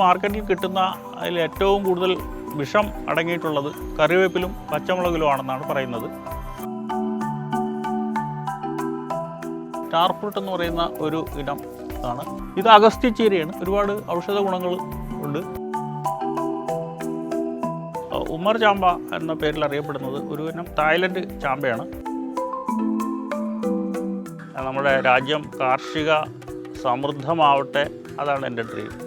മാർക്കറ്റിൽ കിട്ടുന്ന അതിൽ ഏറ്റവും കൂടുതൽ വിഷം അടങ്ങിയിട്ടുള്ളത് കറിവേപ്പിലും പച്ചമുളകിലും ആണെന്നാണ് പറയുന്നത്. സ്റ്റാർ ഫ്രൂട്ട് എന്ന് പറയുന്ന ഒരു ഇനം ആണ്. ഇത് അഗസ്ത്യച്ചീരയാണ്. ഒരുപാട് ഔഷധ ഗുണങ്ങൾ ഉണ്ട്. ഉമർ ചാമ്പ എന്ന പേരിൽ അറിയപ്പെടുന്നത് ഒരു ഇനം തായ്ലൻഡ് ചാമ്പയാണ്. നമ്മുടെ രാജ്യം കാർഷിക സമൃദ്ധമാവട്ടെ അതാണ് എന്റെ ഡ്രീം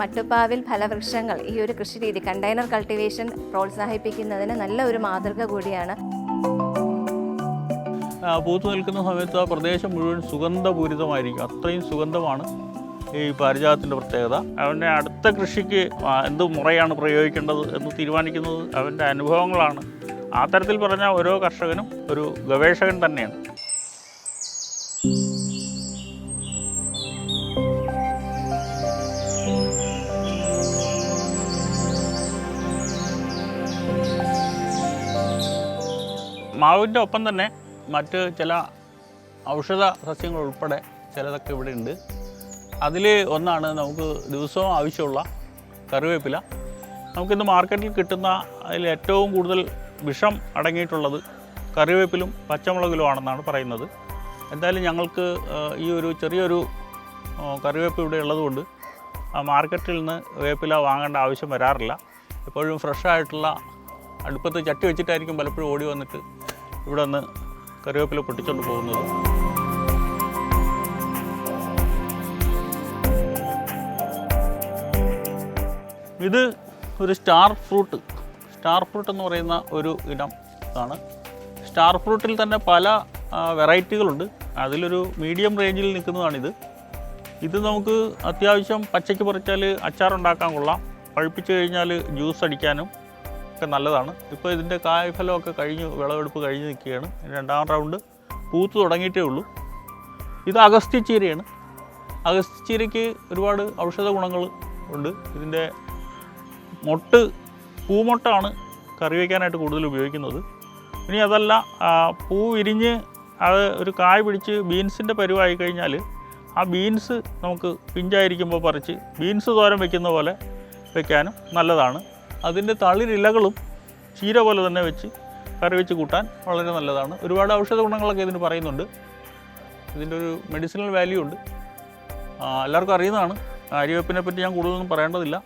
മട്ടുപ്പാവിൽ ഫലവൃക്ഷങ്ങൾ ഈ ഒരു കൃഷി രീതി കണ്ടെയ്നർ കൾട്ടിവേഷൻ പ്രോത്സാഹിപ്പിക്കുന്നതിന് നല്ല ഒരു മാതൃക കൂടിയാണ്. പൂത്തു നിൽക്കുന്ന സമയത്ത് ആ പ്രദേശം മുഴുവൻ സുഗന്ധപൂരിതമായിരിക്കും. അത്രയും സുഗന്ധമാണ് ഈ പാരിജാതത്തിന്റെ പ്രത്യേകത. അവന്റെ അടുത്ത കൃഷിക്ക് എന്ത് മുറയാണ് പ്രയോഗിക്കേണ്ടത് എന്ന് തീരുമാനിക്കുന്നത് അവന്റെ അനുഭവങ്ങളാണ്. ആ തരത്തിൽ പറഞ്ഞാൽ ഓരോ കർഷകനും ഒരു ഗവേഷകൻ തന്നെയാണ്. മാവിന്റെ ഒപ്പം തന്നെ മറ്റ് ചില ഔഷധ സസ്യങ്ങൾ ഉൾപ്പെടെ ചിലതൊക്കെ ഇവിടെ ഉണ്ട് അതിൽ ഒന്നാണ് നമുക്ക് ദിവസവും ആവശ്യമുള്ള കറിവേപ്പില. നമുക്കിന്ന് മാർക്കറ്റിൽ കിട്ടുന്ന അതിൽ ഏറ്റവും കൂടുതൽ വിഷം അടങ്ങിയിട്ടുള്ളത് കറിവേപ്പിലും പച്ചമുളകിലും ആണെന്നാണ് പറയുന്നത്. എന്തായാലും ഞങ്ങൾക്ക് ഈ ഒരു ചെറിയൊരു കറിവേപ്പ് ഇവിടെ ഉള്ളതുകൊണ്ട് ആ മാർക്കറ്റിൽ നിന്ന് വേപ്പില വാങ്ങേണ്ട ആവശ്യം വരാറില്ല. എപ്പോഴും ഫ്രഷായിട്ടുള്ള അടുപ്പത്ത് ചട്ടി വെച്ചിട്ടായിരിക്കും പലപ്പോഴും ഓടി വന്നിട്ട് ഇവിടെ നിന്ന് കറിവേപ്പില പൊട്ടിച്ചുകൊണ്ട് പോകുന്നത്. ഇത് ഒരു സ്റ്റാർ ഫ്രൂട്ട്. സ്റ്റാർ ഫ്രൂട്ട് എന്ന് പറയുന്ന ഒരു ഇനം ആണ് സ്റ്റാർ ഫ്രൂട്ടിൽ തന്നെ പല വെറൈറ്റികളുണ്ട്. അതിലൊരു മീഡിയം റേഞ്ചിൽ നിൽക്കുന്നതാണിത്. ഇത് നമുക്ക് അത്യാവശ്യം പച്ചയ്ക്ക് പറിച്ചാൽ അച്ചാറുണ്ടാക്കാൻ കൊള്ളാം. പഴുപ്പിച്ച് കഴിഞ്ഞാൽ ജ്യൂസ് അടിക്കാനും ഒക്കെ നല്ലതാണ്. ഇപ്പോൾ ഇതിന്റെ കായ്ഫലമൊക്കെ കഴിഞ്ഞു വിളവെടുപ്പ് കഴിഞ്ഞ് നിൽക്കുകയാണ്. രണ്ടാം റൗണ്ട് പൂത്ത് തുടങ്ങിയിട്ടേ ഉള്ളൂ. ഇത് അഗസ്തി ചീരയാണ് അഗസ്തി അഗസ്ത്യച്ചീരയ്ക്ക് ഒരുപാട് ഔഷധ ഗുണങ്ങൾ ഉണ്ട്. ഇതിന്റെ മൊട്ട് പൂമൊട്ടാണ് കറി വയ്ക്കാനായിട്ട് കൂടുതൽ ഉപയോഗിക്കുന്നത്. ഇനി അതല്ല പൂ വിരിഞ്ഞ് അത് ഒരു കായ് പിടിച്ച് ബീൻസിന്റെ പരുവായി കഴിഞ്ഞാൽ ആ ബീൻസ് നമുക്ക് പിഞ്ചായിരിക്കുമ്പോൾ പറിച്ച് ബീൻസ് തോരം വയ്ക്കുന്ന പോലെ വയ്ക്കാനും നല്ലതാണ്. അതിന്റെ തളിരിലകളും ചീര പോലെ തന്നെ വെച്ച് കറി വെച്ച് കൂട്ടാൻ വളരെ നല്ലതാണ്. ഒരുപാട് ഔഷധ ഗുണങ്ങളൊക്കെ ഇതിന് പറയുന്നുണ്ട്. ഇതിന്റെ ഒരു മെഡിസിനൽ വാല്യൂ ഉണ്ട്. എല്ലാവർക്കും അറിയുന്നതാണ്. ആര്യവേപ്പിനെ പറ്റി ഞാൻ കൂടുതലൊന്നും പറയേണ്ടതില്ല.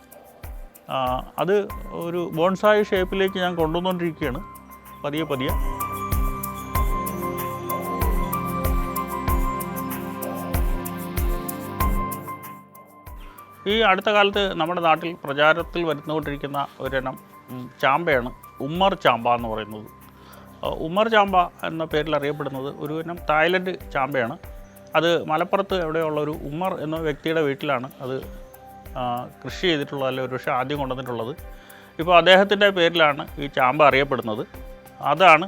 അത് ഒരു ബോൺസായ ഷേപ്പിലേക്ക് ഞാൻ കൊണ്ടുവന്നുകൊണ്ടിരിക്കുകയാണ്. പതിയെ പതിയെ. ഈ അടുത്ത കാലത്ത് നമ്മുടെ നാട്ടിൽ പ്രചാരത്തിൽ വരുന്നുകൊണ്ടിരിക്കുന്ന ഒരെണ്ണം ചാമ്പയാണ്. ഉമ്മർ ചാമ്പ എന്ന് പറയുന്നത്. ഉമ്മർ ചാമ്പ എന്ന പേരിൽ അറിയപ്പെടുന്നത് ഒരു ഇനം തായ്ലൻഡ് ചാമ്പയാണ്. അത് മലപ്പുറത്ത് എവിടെയുള്ള ഒരു ഉമ്മർ എന്ന വ്യക്തിയുടെ വീട്ടിലാണ് അത് കൃഷി ചെയ്തിട്ടുള്ളത് അല്ലെങ്കിൽ ഒരുപക്ഷെ ആദ്യം കൊണ്ടുവന്നിട്ടുള്ളത്. ഇപ്പോൾ അദ്ദേഹത്തിന്റെ പേരിലാണ് ഈ ചാമ്പ അറിയപ്പെടുന്നത്. അതാണ്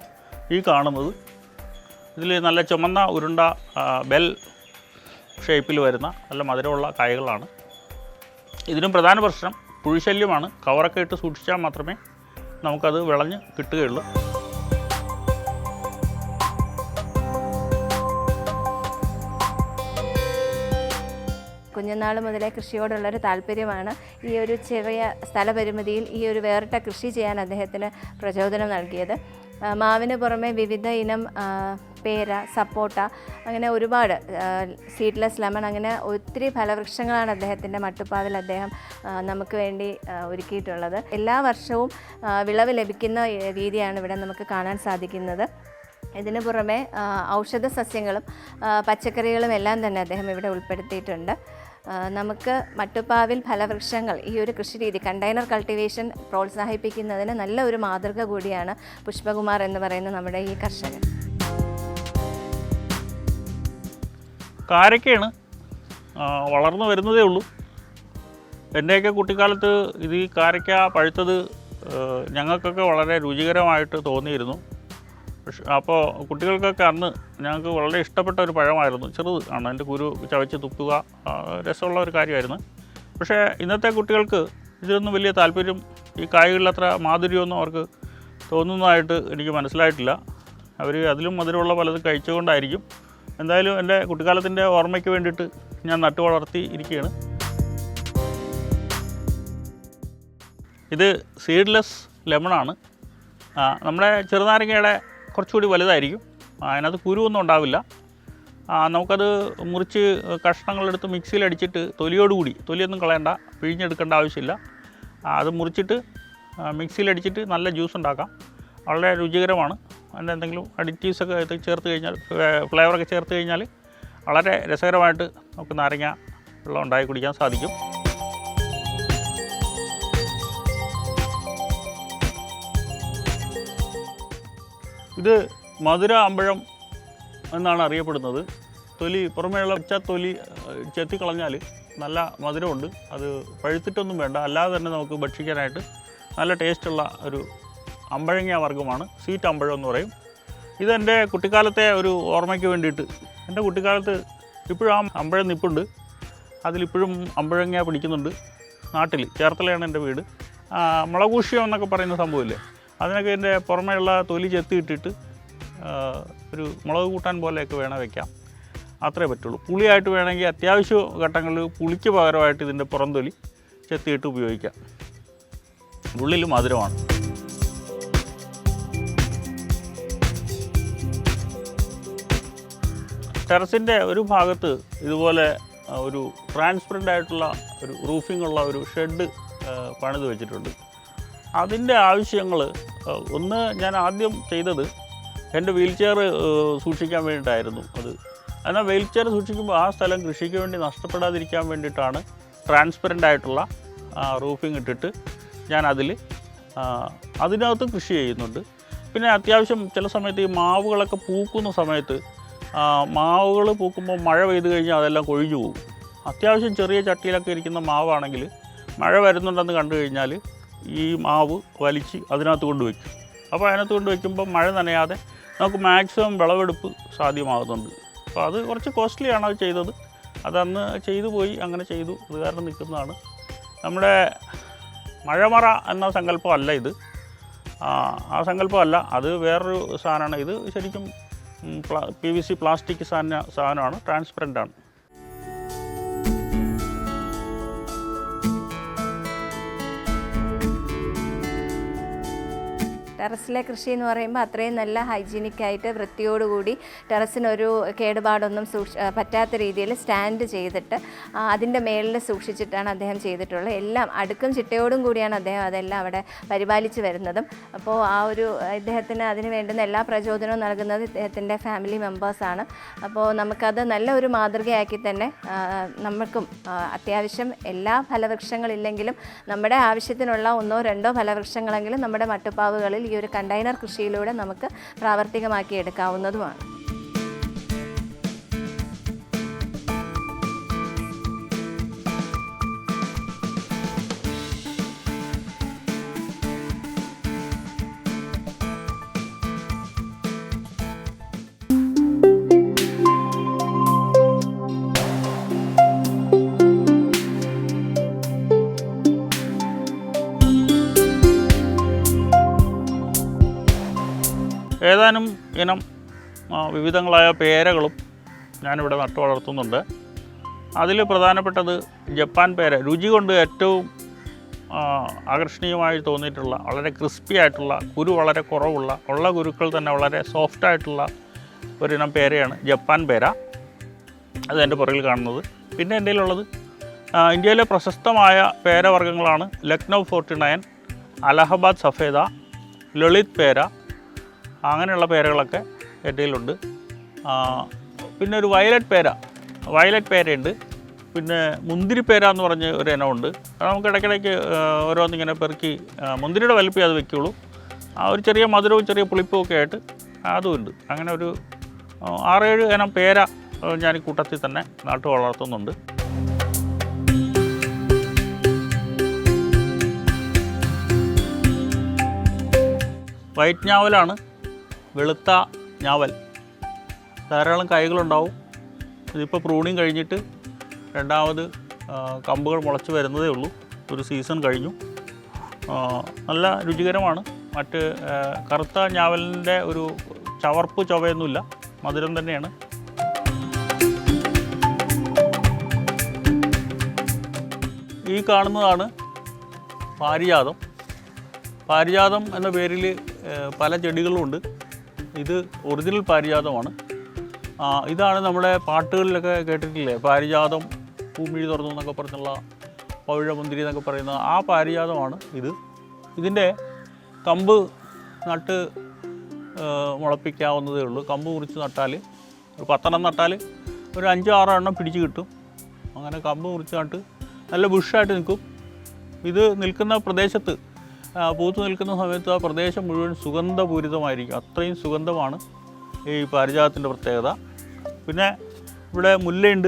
ഈ കാണുന്നത്. ഇതിൽ നല്ല ചുമന്ന ഉരുണ്ട ബെൽ ഷേപ്പിൽ വരുന്ന നല്ല മധുരമുള്ള കായകളാണ്. ഇതിനും പ്രധാന പ്രശ്നം പുഴുശല്യമാണ്. കവറൊക്കെ ഇട്ട് സൂക്ഷിച്ചാൽ മാത്രമേ നമുക്കത് വിളഞ്ഞ് കിട്ടുകയുള്ളൂ. കുഞ്ഞുനാൾ മുതലേ കൃഷിയോടുള്ളൊരു താല്പര്യമാണ് ഈ ഒരു ചെറിയ സ്ഥലപരിമിതിയിൽ ഈ ഒരു വേറിട്ട കൃഷി ചെയ്യാൻ അദ്ദേഹത്തിന് പ്രചോദനം നൽകിയത്. മാവിന് പുറമെ വിവിധ ഇനം പേര സപ്പോട്ട അങ്ങനെ ഒരുപാട് സീഡ്ലെസ് ലെമൺ അങ്ങനെ ഒത്തിരി ഫലവൃക്ഷങ്ങളാണ് അദ്ദേഹത്തിന്റെ മട്ടുപ്പാവിൽ അദ്ദേഹം നമുക്ക് വേണ്ടി ഒരുക്കിയിട്ടുള്ളത്. എല്ലാ വർഷവും വിളവ് ലഭിക്കുന്ന രീതിയാണ് ഇവിടെ നമുക്ക് കാണാൻ സാധിക്കുന്നത്. ഇതിന് പുറമെ ഔഷധ സസ്യങ്ങളും പച്ചക്കറികളും എല്ലാം തന്നെ അദ്ദേഹം ഇവിടെ ഉൾപ്പെടുത്തിയിട്ടുണ്ട്. നമുക്ക് മട്ടുപ്പാവിൽ ഫലവൃക്ഷങ്ങൾ ഈ ഒരു കൃഷി രീതി കണ്ടെയ്നർ കൾട്ടിവേഷൻ പ്രോത്സാഹിപ്പിക്കുന്നതിന് നല്ല ഒരു മാതൃക കൂടിയാണ് പുഷ്പകുമാർ എന്ന് പറയുന്ന നമ്മുടെ ഈ കർഷകൻ. കാരക്കയാണ്. വളർന്നു വരുന്നതേ ഉള്ളൂ. എന്റെയൊക്കെ കുട്ടിക്കാലത്ത് ഇത് ഈ കാരക്ക പഴുത്തത് ഞങ്ങൾക്കൊക്കെ വളരെ രുചികരമായിട്ട് തോന്നിയിരുന്നു. പക്ഷെ അപ്പോൾ കുട്ടികൾക്കൊക്കെ അന്ന് ഞങ്ങൾക്ക് വളരെ ഇഷ്ടപ്പെട്ട ഒരു പഴമായിരുന്നു. ചെറുത് ആണ് അതിന്റെ കുരു ചവച്ച് തുപ്പുക രസമുള്ള ഒരു കാര്യമായിരുന്നു. പക്ഷേ ഇന്നത്തെ കുട്ടികൾക്ക് ഇതിലൊന്നും വലിയ താല്പര്യം ഈ കായ്കളിൽ അത്ര മാധുര്യമൊന്നും അവർക്ക് തോന്നുന്നതായിട്ട് എനിക്ക് മനസ്സിലായിട്ടില്ല. അവർ അതിലും മധുരമുള്ള പലതും കഴിച്ചുകൊണ്ടായിരിക്കും. എന്തായാലും എന്റെ കുട്ടിക്കാലത്തിന്റെ ഓർമ്മയ്ക്ക് വേണ്ടിയിട്ട് ഞാൻ നട്ടു വളർത്തി ഇരിക്കുകയാണ്. ഇത് സീഡ്ലെസ് ലെമണാണ് നമ്മുടെ ചെറുനാരങ്ങയുടെ കുറച്ചുകൂടി വലുതായിരിക്കും. അതിനകത്ത് കുരുവൊന്നും ഉണ്ടാവില്ല. നമുക്കത് മുറിച്ച് കഷ്ണങ്ങളെടുത്ത് മിക്സിയിൽ അടിച്ചിട്ട് തൊലിയോടുകൂടി തൊലിയൊന്നും കളയണ്ട പിഴിഞ്ഞെടുക്കേണ്ട ആവശ്യമില്ല. അത് മുറിച്ചിട്ട് മിക്സിയിൽ അടിച്ചിട്ട് നല്ല ജ്യൂസ് ഉണ്ടാക്കാം. വളരെ രുചികരമാണ്. അതിന്റെ എന്തെങ്കിലും അഡിറ്റീവ്സ് ഒക്കെ ചേർത്ത് കഴിഞ്ഞാൽ ഫ്ലേവറൊക്കെ ചേർത്ത് കഴിഞ്ഞാൽ വളരെ രസകരമായിട്ട് നമുക്ക് നാരങ്ങ വെള്ളം ഉണ്ടാക്കി കുടിക്കാൻ സാധിക്കും. ഇത് മധുര അമ്പഴം എന്നാണ് അറിയപ്പെടുന്നത്. തൊലി പുറമേയുള്ള പച്ച തൊലി ചെത്തിക്കളഞ്ഞാൽ നല്ല മധുരമുണ്ട്. അത് പഴുത്തിട്ടൊന്നും വേണ്ട. അല്ലാതെ തന്നെ നമുക്ക് ഭക്ഷിക്കാനായിട്ട് നല്ല ടേസ്റ്റുള്ള ഒരു അമ്പഴങ്ങ വർഗമാണ്. സ്വീറ്റ് അമ്പഴം എന്ന് പറയും. ഇതെന്റെ കുട്ടിക്കാലത്തെ ഒരു ഓർമ്മയ്ക്ക് വേണ്ടിയിട്ട്. എന്റെ കുട്ടിക്കാലത്ത് ഇപ്പോഴും ആ അമ്പഴം നിപ്പുണ്ട്. അതിലിപ്പോഴും അമ്പഴങ്ങ പിടിക്കുന്നുണ്ട് നാട്ടിൽ ചേർത്തലയാണ് എന്റെ വീട്. മുളകൂഷ്യം എന്നൊക്കെ പറയുന്ന സംഭവമില്ലേ? അതിനൊക്കെ എന്റെ പുറമേയുള്ള തൊലി ചെത്തി ഇട്ടിട്ട് ഒരു മുളക് കൂട്ടാൻ പോലെയൊക്കെ വേണം വെക്കാം. അത്രേ പറ്റുള്ളൂ. പുളിയായിട്ട് വേണമെങ്കിൽ അത്യാവശ്യ ഘട്ടങ്ങളിൽ പുളിക്ക് പകരമായിട്ട് ഇതിന്റെ പുറംതൊലി ചെത്തിയിട്ട് ഉപയോഗിക്കാം. ഉള്ളിൽ മധുരമാണ്. ടെറസിന്റെ ഒരു ഭാഗത്ത് ഇതുപോലെ ഒരു ട്രാൻസ്പെറന്റ് ആയിട്ടുള്ള ഒരു റൂഫിംഗ് ഉള്ള ഒരു ഷെഡ് പണിത് വെച്ചിട്ടുണ്ട്. അതിന്റെ ആവശ്യങ്ങൾ ഒന്ന് ഞാൻ ആദ്യം ചെയ്തത് എന്റെ വീൽ ചെയർ സൂക്ഷിക്കാൻ വേണ്ടിയിട്ടായിരുന്നു അത്. എന്നാൽ വീൽ ചെയർ സൂക്ഷിക്കുമ്പോൾ ആ സ്ഥലം കൃഷിക്ക് വേണ്ടി നഷ്ടപ്പെടാതിരിക്കാൻ വേണ്ടിയിട്ടാണ് ട്രാൻസ്പെറന്റ് ആയിട്ടുള്ള റൂഫിംഗ് ഇട്ടിട്ട് ഞാൻ അതിൽ അതിനകത്ത് കൃഷി ചെയ്യുന്നുണ്ട്. പിന്നെ അത്യാവശ്യം ചില സമയത്ത് ഈ മാവുകളൊക്കെ പൂക്കുന്ന സമയത്ത് മാവുകൾ പൂക്കുമ്പോൾ മഴ പെയ്ത് കഴിഞ്ഞാൽ അതെല്ലാം കൊഴിഞ്ഞു പോകും. അത്യാവശ്യം ചെറിയ ചട്ടിയിലൊക്കെ ഇരിക്കുന്ന മാവാണെങ്കിൽ മഴ വരുന്നുണ്ടെന്ന് കണ്ടു കഴിഞ്ഞാൽ ഈ മാവ് വലിച്ച് അതിനകത്ത് കൊണ്ട് വയ്ക്കും അപ്പോൾ അതിനകത്ത് കൊണ്ട് വയ്ക്കുമ്പോൾ മഴ നനയാതെ നമുക്ക് മാക്സിമം വിളവെടുപ്പ് സാധ്യമാകുന്നുണ്ട്. അപ്പോൾ അത് കുറച്ച് കോസ്റ്റ്ലിയാണ് അത് ചെയ്തത്. അതന്ന് ചെയ്തു പോയി അങ്ങനെ ചെയ്തു. അത് കാരണം നിൽക്കുന്നതാണ്. നമ്മുടെ മഴമറ എന്ന സങ്കല്പമല്ല ഇത്. ആ, സങ്കല്പമല്ല. അത് വേറൊരു സാധനമാണ്. ഇത് ശരിക്കും പി വി സി പ്ലാസ്റ്റിക് സാധന സാധനമാണ്. ട്രാൻസ്പെറന്റ് ആണ്. ടെറസിലെ കൃഷി എന്ന് പറയുമ്പോൾ അത്രയും നല്ല ഹൈജീനിക് ആയിട്ട് വൃത്തിയോടുകൂടി ടെറസിനൊരു കേടുപാടൊന്നും സൂക്ഷി പറ്റാത്ത രീതിയിൽ സ്റ്റാൻഡ് ചെയ്തിട്ട് അതിന്റെ മേളിൽ സൂക്ഷിച്ചിട്ടാണ് അദ്ദേഹം ചെയ്തിട്ടുള്ളത്. എല്ലാം അടുക്കും ചിട്ടയോടും കൂടിയാണ് അദ്ദേഹം അതെല്ലാം അവിടെ പരിപാലിച്ച് വരുന്നതും. അപ്പോൾ ആ ഒരു ഇദ്ദേഹത്തിന് അതിന് വേണ്ടുന്ന എല്ലാ പ്രചോദനവും നൽകുന്നത് ഇദ്ദേഹത്തിന്റെ ഫാമിലി മെമ്പേഴ്സാണ് അപ്പോൾ നമുക്കത് നല്ല ഒരു മാതൃകയാക്കി തന്നെ നമുക്കും അത്യാവശ്യം എല്ലാ ഫലവൃക്ഷങ്ങളില്ലെങ്കിലും നമ്മുടെ ആവശ്യത്തിനുള്ള ഒന്നോ രണ്ടോ ഫലവൃക്ഷങ്ങളെങ്കിലും നമ്മുടെ മട്ടുപ്പാവുകളിൽ ഈ ഒരു കണ്ടെയ്നർ കൃഷിയിലൂടെ നമുക്ക് പ്രാവർത്തികമാക്കി എടുക്കാവുന്നതുമാണ്. ഇനം വിവിധങ്ങളായ പേരകളും ഞാനിവിടെ നട്ടു വളർത്തുന്നുണ്ട്. അതിൽ പ്രധാനപ്പെട്ടത് ജപ്പാൻ പേര. രുചി കൊണ്ട് ഏറ്റവും ആകർഷണീയമായി തോന്നിയിട്ടുള്ള വളരെ ക്രിസ്പി ആയിട്ടുള്ള കുരു വളരെ കുറവുള്ള ഉള്ള കുരുക്കൾ തന്നെ വളരെ സോഫ്റ്റ് ആയിട്ടുള്ള ഒരിനം പേരയാണ് ജപ്പാൻ പേര. അത് എന്റെ പുറകിൽ കാണുന്നത്. പിന്നെ എന്റെ ഉള്ളത് ഇന്ത്യയിലെ പ്രശസ്തമായ പേരവർഗങ്ങളാണ് ലക്നൗ ഫോർട്ടി നയൻ അലഹബാദ് സഫേദ ലളിത് പേര അങ്ങനെയുള്ള പേരകളൊക്കെ എന്റെ കയ്യിലുണ്ട് പിന്നെ ഒരു വയലറ്റ് പേര. വയലറ്റ് പേരയുണ്ട്. പിന്നെ മുന്തിരി പേര എന്ന് പറഞ്ഞ ഒരു ഇനമുണ്ട് അത് നമുക്ക് ഇടയ്ക്കിടയ്ക്ക് ഓരോന്നിങ്ങനെ പെറുക്കി മുന്തിരിയുടെ വലിപ്പം അത് വെക്കുള്ളൂ. ആ ഒരു ചെറിയ മധുരവും ചെറിയ പുളിപ്പും ഒക്കെ ആയിട്ട് അതും ഉണ്ട്. അങ്ങനെ ഒരു ആറേഴ് ഇനം പേര ഞാൻ ഈ കൂട്ടത്തിൽ തന്നെ നാട്ടു വളർത്തുന്നുണ്ട്. വൈറ്റ് ഞാവലാണ്. വെളുത്ത ഞാവൽ. ധാരാളം കായ്കളുണ്ടാവും ഇതിപ്പോൾ പ്രൂണിങ് കഴിഞ്ഞിട്ട് രണ്ടാമത് കമ്പുകൾ മുളച്ച് വരുന്നതേ ഉള്ളൂ. ഒരു സീസൺ കഴിഞ്ഞു. നല്ല രുചികരമാണ്. മറ്റ് കറുത്ത ഞാവലിന്റെ ഒരു ചവർപ്പ് ചൊവയൊന്നുമില്ല. മധുരം തന്നെയാണ്. ഈ കാണുന്നതാണ് പാരിജാതം. പാരിജാതം എന്ന പേരിൽ പല ചെടികളുമുണ്ട് ഇത് ഒറിജിനൽ പാരിജാതമാണ്. ഇതാണ് നമ്മുടെ പാട്ടുകളിലൊക്കെ കേട്ടിട്ടില്ലേ? പാരിജാതം ഭൂമിഴി തുറന്നു എന്നൊക്കെ പറഞ്ഞുള്ള പവിഴമുന്തിരി എന്നൊക്കെ പറയുന്ന ആ പാരിജാതമാണ് ഇത്. ഇതിന്റെ കമ്പ് നട്ട് മുളപ്പിക്കാവുന്നതേ ഉള്ളൂ. കമ്പ് മുറിച്ച് നട്ടാൽ ഒരു പത്തെണ്ണം നട്ടാൽ ഒരു അഞ്ചോ ആറോ എണ്ണം പിടിച്ച് കിട്ടും. അങ്ങനെ കമ്പ് മുറിച്ച് നട്ട് നല്ല ബുഷായിട്ട് നിൽക്കും. ഇത് നിൽക്കുന്ന പ്രദേശത്ത് പൂത്ത് നിൽക്കുന്ന സമയത്ത് ആ പ്രദേശം മുഴുവൻ സുഗന്ധപൂരിതമായിരിക്കും. അത്രയും സുഗന്ധമാണ് ഈ പാരിജാതത്തിന്റെ പ്രത്യേകത. പിന്നെ ഇവിടെ മുല്ലയുണ്ട്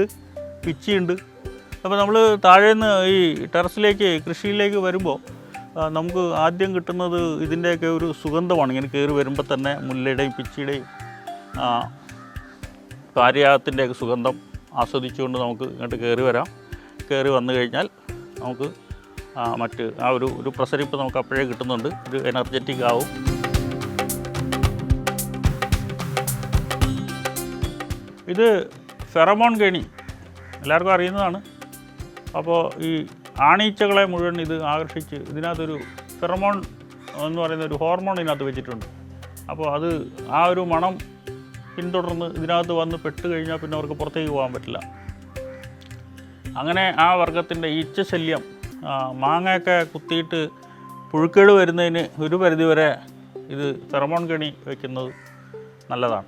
പിച്ചിയുണ്ട്. അപ്പോൾ നമ്മൾ താഴേന്ന് ഈ ടെറസിലേക്ക് കൃഷിയിലേക്ക് വരുമ്പോൾ നമുക്ക് ആദ്യം കിട്ടുന്നത് ഇതിന്റെയൊക്കെ ഒരു സുഗന്ധമാണ്. ഇങ്ങനെ കയറി വരുമ്പോൾ തന്നെ മുല്ലയുടെയും പിച്ചിയുടെയും ആ, പാരിജാതത്തിന്റെയൊക്കെ സുഗന്ധം ആസ്വദിച്ചുകൊണ്ട് നമുക്ക് ഇങ്ങോട്ട് കയറി വരാം. കയറി വന്നു കഴിഞ്ഞാൽ നമുക്ക് മറ്റ് ആ ഒരു ഒരു പ്രസരിപ്പ് നമുക്ക് അപ്പോഴേ കിട്ടുന്നുണ്ട്. ഒരു എനർജറ്റിക് ആവും. ഇത് ഫെറമോൺ ഗണി എല്ലാവർക്കും അറിയുന്നതാണ്. അപ്പോൾ ഈ ആണീച്ചകളെ മുഴുവൻ ഇത് ആകർഷിച്ച് ഇതിനകത്തൊരു ഫെറമോൺ എന്ന് പറയുന്ന ഒരു ഹോർമോൺ ഇതിനകത്ത് വെച്ചിട്ടുണ്ട്. അപ്പോൾ അത് ആ ഒരു മണം പിന്തുടർന്ന് ഇതിനകത്ത് വന്ന് പെട്ട് കഴിഞ്ഞാൽ പിന്നെ അവർക്ക് പുറത്തേക്ക് പോകാൻ പറ്റില്ല. അങ്ങനെ ആ വർഗത്തിന്റെ ഈച്ച ശല്യം ആ, മാങ്ങയൊക്കെ കുത്തിയിട്ട് പുഴുക്കേട് വരുന്നതിന് ഒരു പരിധിവരെ ഇത് തെറമോൺ കെണി വയ്ക്കുന്നത് നല്ലതാണ്.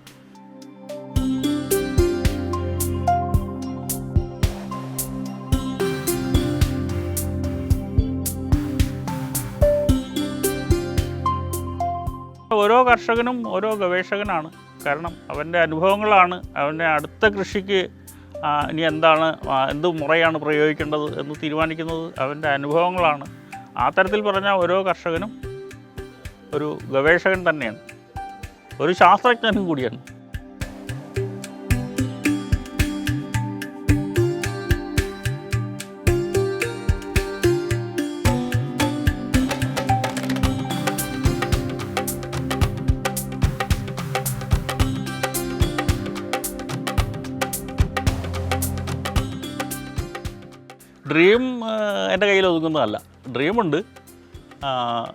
ഓരോ കർഷകനും ഓരോ ഗവേഷകനാണ്. കാരണം അവന്റെ അനുഭവങ്ങളാണ്. അവന്റെ അടുത്ത കൃഷിക്ക് ഇനി എന്താണ് എന്ത് മുറയാണ് പ്രയോഗിക്കേണ്ടത് എന്ന് തീരുമാനിക്കുന്നത്? അവന്റെ അനുഭവങ്ങളാണ്. ആ തരത്തിൽ പറഞ്ഞാൽ ഓരോ കർഷകനും ഒരു ഗവേഷകൻ തന്നെയാണ്. ഒരു ശാസ്ത്രജ്ഞനും കൂടിയാണ്. എന്റെ കയ്യിൽ ഒതുങ്ങുന്നതല്ല. ഡ്രീമുണ്ട്.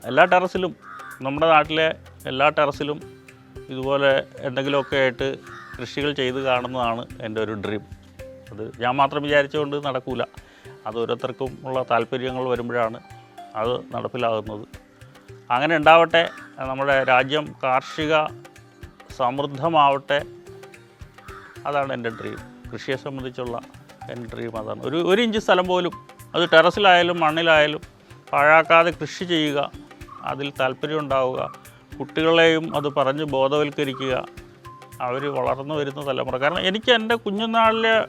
എല്ലാ ടെറസിലും നമ്മുടെ നാട്ടിലെ എല്ലാ ടെറസിലും ഇതുപോലെ എന്തെങ്കിലുമൊക്കെ ആയിട്ട് കൃഷികൾ ചെയ്ത് കാണുന്നതാണ് എന്റെ ഒരു ഡ്രീം. അത് ഞാൻ മാത്രം വിചാരിച്ചുകൊണ്ട് നടക്കൂല. അത് ഓരോരുത്തർക്കും ഉള്ള താല്പര്യങ്ങൾ വരുമ്പോഴാണ് അത് നടപ്പിലാകുന്നത്. അങ്ങനെ ഉണ്ടാവട്ടെ നമ്മുടെ രാജ്യം കാർഷിക സമൃദ്ധമാവട്ടെ അതാണ് എന്റെ ഡ്രീം. കൃഷിയെ സംബന്ധിച്ചുള്ള എന്റെ ഡ്രീം അതാണ്. ഒരു ഒരു ഇഞ്ച് സ്ഥലം പോലും അത് ടെറസിലായാലും മണ്ണിലായാലും പാഴാക്കാതെ കൃഷി ചെയ്യുക അതിൽ താല്പര്യം ഉണ്ടാവുക കുട്ടികളെയും അത് പറഞ്ഞ് ബോധവൽക്കരിക്കുക അവർ വളർന്നു വരുന്ന തലമുറ. കാരണം എനിക്ക് എന്റെ കുഞ്ഞുനാളിലെ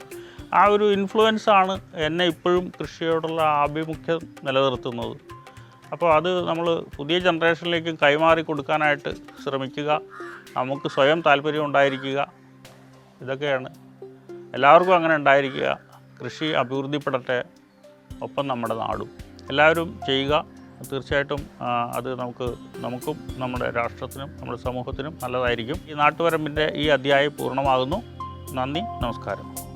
ആ ഒരു ഇൻഫ്ലുവൻസ് ആണ് എന്നെ ഇപ്പോഴും കൃഷിയോടുള്ള ആഭിമുഖ്യം നിലനിർത്തുന്നത്. അപ്പോൾ അത് നമ്മൾ പുതിയ ജനറേഷനിലേക്ക് കൈമാറി കൊടുക്കാനായിട്ട് ശ്രമിക്കുക നമുക്ക് സ്വയം താല്പര്യം ഉണ്ടായിരിക്കുക ഇതൊക്കെയാണ്. എല്ലാവർക്കും അങ്ങനെ ഉണ്ടായിരിക്കുക. കൃഷി അഭിവൃദ്ധിപ്പെടട്ടെ. ഒപ്പം നമ്മുടെ നാടും. എല്ലാവരും ചെയ്യുക. തീർച്ചയായിട്ടും അത് നമുക്ക് നമുക്കും നമ്മുടെ രാഷ്ട്രത്തിനും നമ്മുടെ സമൂഹത്തിനും നല്ലതായിരിക്കും. ഈ നാട്ടുപരമ്പിന്റെ ഈ അധ്യായം പൂർണമാകുന്നു. നന്ദി നമസ്കാരം.